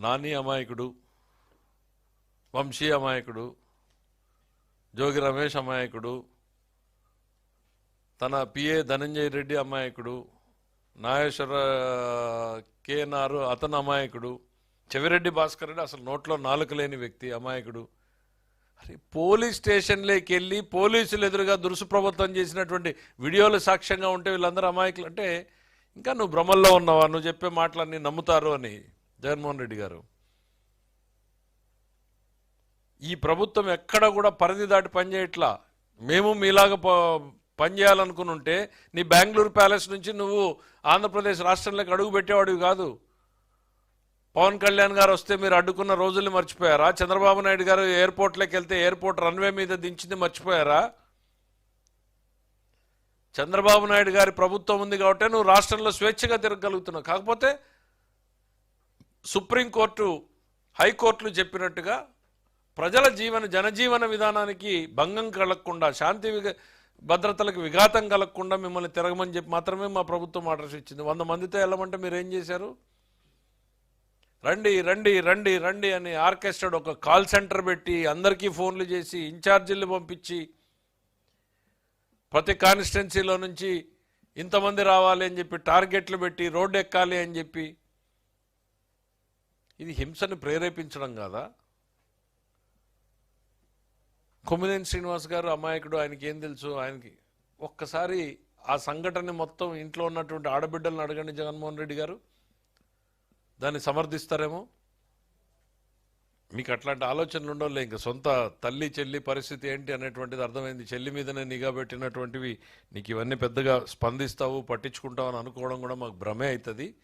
నాని అమాయకుడు వంశీ అమాయకుడు జోగి రమేష్ అమాయకుడు తన పిఏ ధనంజయ రెడ్డి అమాయకుడు నాగేశ్వర కేఎన్ఆర్ అతను అమాయకుడు చెవిరెడ్డి భాస్కర్ రెడ్డి అసలు నోట్లో నాలుక లేని వ్యక్తి అమాయకుడు. అరే పోలీస్ స్టేషన్లోకి వెళ్ళి పోలీసులు ఎదురుగా దురుసు ప్రభుత్వం చేసినటువంటి వీడియోలు సాక్ష్యంగా ఉంటే వీళ్ళందరూ అమాయకులు. అంటే ఇంకా నువ్వు భ్రమల్లో ఉన్నావా? నువ్వు చెప్పే మాటలన్నీ నమ్ముతారు అని. జగన్మోహన్ రెడ్డి గారు. ఈ ప్రభుత్వం ఎక్కడ కూడా పరిధి దాటి పనిచేయట్లా? మేము మీలాగా ప- పనిచేయాలనుకుని ఉంటే నీ బెంగళూరు ప్యాలెస్ నుంచి నువ్వు ఆంధ్రప్రదేశ్ రాష్ట్రంలోకి అడుగు పెట్టేవాడివి కాదు. పవన్ కళ్యాణ్ గారు వస్తే మీరు అడ్డుకున్న రోజుల్ని మర్చిపోయారా? చంద్రబాబు నాయుడు గారు ఎయిర్పోర్ట్లోకి వెళ్తే ఎయిర్పోర్ట్ రన్వే మీద దించింది మర్చిపోయారా? చంద్రబాబు నాయుడు గారి ప్రభుత్వం ఉంది కాబట్టి నువ్వు రాష్ట్రంలో స్వేచ్ఛగా తిరగగలుగుతున్నావు. కాకపోతే సుప్రీంకోర్టు హైకోర్టులు చెప్పినట్టుగా ప్రజల జీవన జనజీవన విధానానికి భంగం కలగకుండా శాంతి భద్రతలకు విఘాతం కలగకుండా మిమ్మల్ని తిరగమని చెప్పి మాత్రమే మా ప్రభుత్వం ఆర్డర్స్ ఇచ్చింది. వంద మందితో వెళ్ళమంటే మీరు ఏం చేశారు? రండి రండి రండి రండి అని ఆర్కెస్ట్రాడ్ ఒక కాల్ సెంటర్ పెట్టి అందరికీ ఫోన్లు చేసి ఇన్ఛార్జీలు పంపించి ప్రతి కాన్స్టిట్యున్సీలో నుంచి ఇంతమంది రావాలి అని చెప్పి టార్గెట్లు పెట్టి రోడ్డు ఎక్కాలి అని చెప్పి ఇది హింసను ప్రేరేపించడం కాదా? కొమ్మినేని శ్రీనివాస్ గారు అమాయకుడు ఆయనకి ఏం తెలుసు? ఆయనకి ఒక్కసారి ఆ సంఘటన మొత్తం ఇంట్లో ఉన్నటువంటి ఆడబిడ్డలను అడగండి జగన్మోహన్ రెడ్డి గారు. దాన్ని సమర్థిస్తారేమో? మీకు అట్లాంటి ఆలోచనలు ఉండవులే. ఇంకా సొంత తల్లి చెల్లి పరిస్థితి ఏంటి అనేటువంటిది అర్థమైంది. చెల్లి మీదనే నిఘా పెట్టినటువంటివి నీకు ఇవన్నీ పెద్దగా స్పందిస్తావు పట్టించుకుంటావు అని అనుకోవడం కూడా మాకు భ్రమే అవుతుంది.